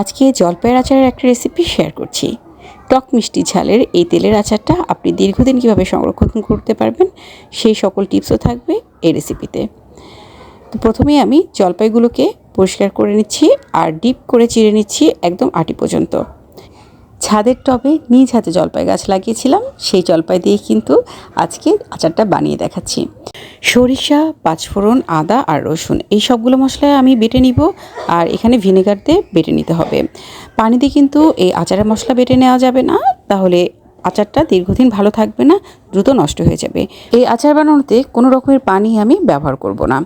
আজকে জলপাইয়ের আচারের একটা রেসিপি শেয়ার করছি। টক মিষ্টি ঝালের এই তেলের আচারটা আপনি দীর্ঘদিন কীভাবে সংরক্ষণ করতে পারবেন, সেই সকল টিপসও থাকবে এই রেসিপিতে তো প্রথমে আমি জলপাইগুলোকে পরিষ্কার করে নিচ্ছি আর ডিপ করে চিড়ে নিচ্ছি একদম আটি পর্যন্ত। ছাদের টবে নিজ হাতে জলপাই গাছ লাগিয়েছিলাম, সেই জলপাই দিয়ে কিন্তু আজকে আচারটা বানিয়ে দেখাচ্ছি। সরিষা, পাঁচফোড়ন, আদা আর রসুন, এই সবগুলো মশলা আমি বেটে নিব আর এখানে ভিনেগার দিয়ে বেটে নিতে হবে। পানি দিয়ে কিন্তু এই আচারের মশলা বেটে নেওয়া যাবে না, তাহলে আচারটা দীর্ঘদিন ভালো থাকবে না, দ্রুত নষ্ট হয়ে যাবে। এই আচার বানানোতে কোনো রকমের পানি আমি ব্যবহার করব না।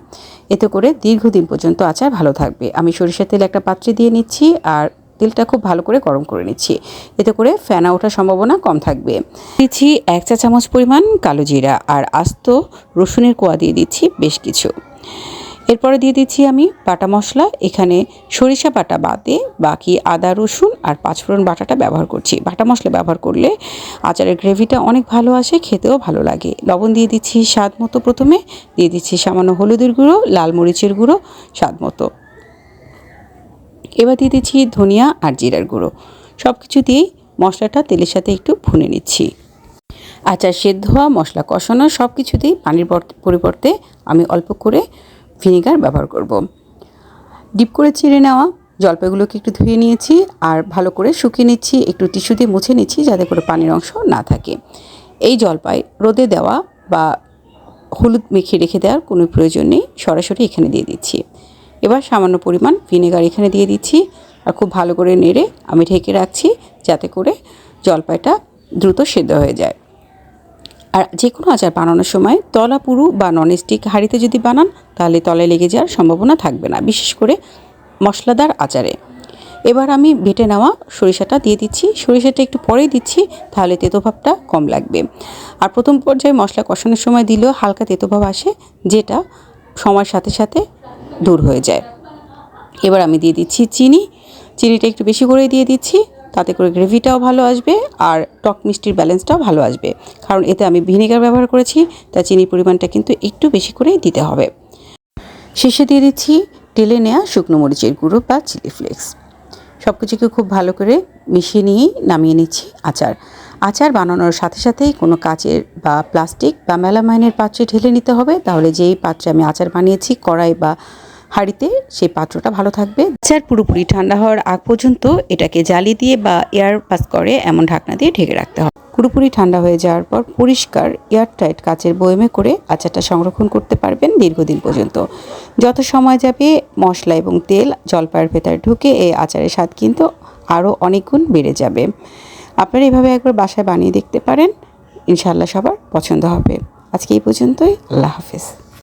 এতে করে দীর্ঘদিন পর্যন্ত আচার ভালো থাকবে। আমি সরিষার তেল একটা পাত্রে দিয়ে নিচ্ছি আর তেলটা খুব ভালো করে গরম করে নিচ্ছি। এতে করে ফেনা ওঠার সম্ভাবনা কম থাকবে। দিচ্ছি এক চা চামচ পরিমাণ কালো জিরা আর আস্ত রসুনের কোয়া দিয়ে দিচ্ছি বেশ কিছু। এরপরে দিয়ে দিচ্ছি আমি বাটা মশলা। এখানে সরিষা বাটা বাদে বাকি আদা, রসুন আর পাঁচফোড়ন বাটাটা ব্যবহার করছি। বাটা মশলা ব্যবহার করলে আচারের গ্রেভিটা অনেক ভালো আসে, খেতেও ভালো লাগে। লবণ দিয়ে দিচ্ছি স্বাদ মতো প্রথমে। দিয়ে দিচ্ছি সামান্য হলুদের গুঁড়ো, লাল মরিচের গুঁড়ো স্বাদ মতো। এবার দিয়ে দিচ্ছি ধনিয়া আর জিরার গুঁড়ো। সব কিছু দিয়েই মশলাটা তেলের সাথে একটু ভুনে নিচ্ছি। আচার সেদ্ধ হওয়া, মশলা কষানো সব কিছুতেই পানির পরিবর্তে আমি অল্প করে ভিনেগার ব্যবহার করব। ডিপ করে চিড়ে নেওয়া জলপাইগুলোকে একটু ধুয়ে নিয়েছি আর ভালো করে শুকিয়ে নিচ্ছি, একটু টিস্যু দিয়ে মুছে নিচ্ছি যাতে করে পানির অংশ না থাকে। এই জলপাই রোদে দেওয়া বা হলুদ মেখে রেখে দেওয়ার কোনো প্রয়োজন নেই, সরাসরি এখানে দিয়ে দিচ্ছি। এবার সামান্য পরিমাণ ভিনেগার এখানে দিয়ে দিচ্ছি আর খুব ভালো করে নেড়ে আমি ঢেকে রাখছি যাতে করে জলপাইটা দ্রুত সেদ্ধ হয়ে যায়। আর যে কোনো আচার বানানোর সময় তলা, পুরু বা ননস্টিক হাঁড়িতে যদি বানান, তাহলে তলায় লেগে যাওয়ার সম্ভাবনা থাকবে না, বিশেষ করে মশলাদার আচারে। এবার আমি বেটে নেওয়া সরিষাটা দিয়ে দিচ্ছি। সরিষাটা একটু পরেই দিচ্ছি, তাহলে তেতোভাবটা কম লাগবে। আর প্রথম পর্যায়ে মশলা কষানোর সময় দিলেও হালকা তেতোভাব আসে, যেটা সময়ের সাথে সাথে দূর হয়ে যায়। এবার আমি দিয়ে দিচ্ছি চিনি। চিনিটা একটু বেশি করে দিয়ে দিচ্ছি, তাতে করে গ্রেভিটাও ভালো আসবে আর টক মিষ্টির ব্যালেন্সটাও ভালো আসবে। কারণ এতে আমি ভিনেগার ব্যবহার করেছি তা চিনির পরিমাণটা কিন্তু একটু বেশি করেই দিতে হবে। শেষে দিয়ে দিচ্ছি টেলে নেওয়া শুকনো মরিচের গুঁড়ো বা চিলি ফ্লেক্স। সব কিছুকে খুব ভালো করে মিশিয়ে নিয়েই নামিয়ে নিচ্ছি আচার। আচার বানানোর সাথে সাথেই কোনো কাচের বা প্লাস্টিক বা মেলামাইনের পাত্রে ঢেলে নিতে হবে, তাহলে যেই পাত্রে আমি আচার বানিয়েছি, কড়াই বা হাঁড়িতে সেই পাত্রটা ভালো থাকবে। আচার পুরোপুরি ঠান্ডা হওয়ার আগ পর্যন্ত এটাকে জালি দিয়ে বা এয়ার পাস করে এমন ঢাকনা দিয়ে ঢেকে রাখতে হবে। পুরোপুরি ঠান্ডা হয়ে যাওয়ার পর পরিষ্কার, এয়ারটাইট কাচের বয়েমে করে আচারটা সংরক্ষণ করতে পারবেন দীর্ঘদিন পর্যন্ত। যত সময় যাবে, মশলা এবং তেল জলপাইয়ের ভেতরে ঢুকে এই আচারের স্বাদ কিন্তু আরও অনেক গুণ বেড়ে যাবে। আপনারা এভাবে একবার বাসায় বানিয়ে দেখতে পারেন। ইনশাল্লাহ সবার পছন্দ হবে। আজকে এই পর্যন্তই। আল্লাহ হাফেজ।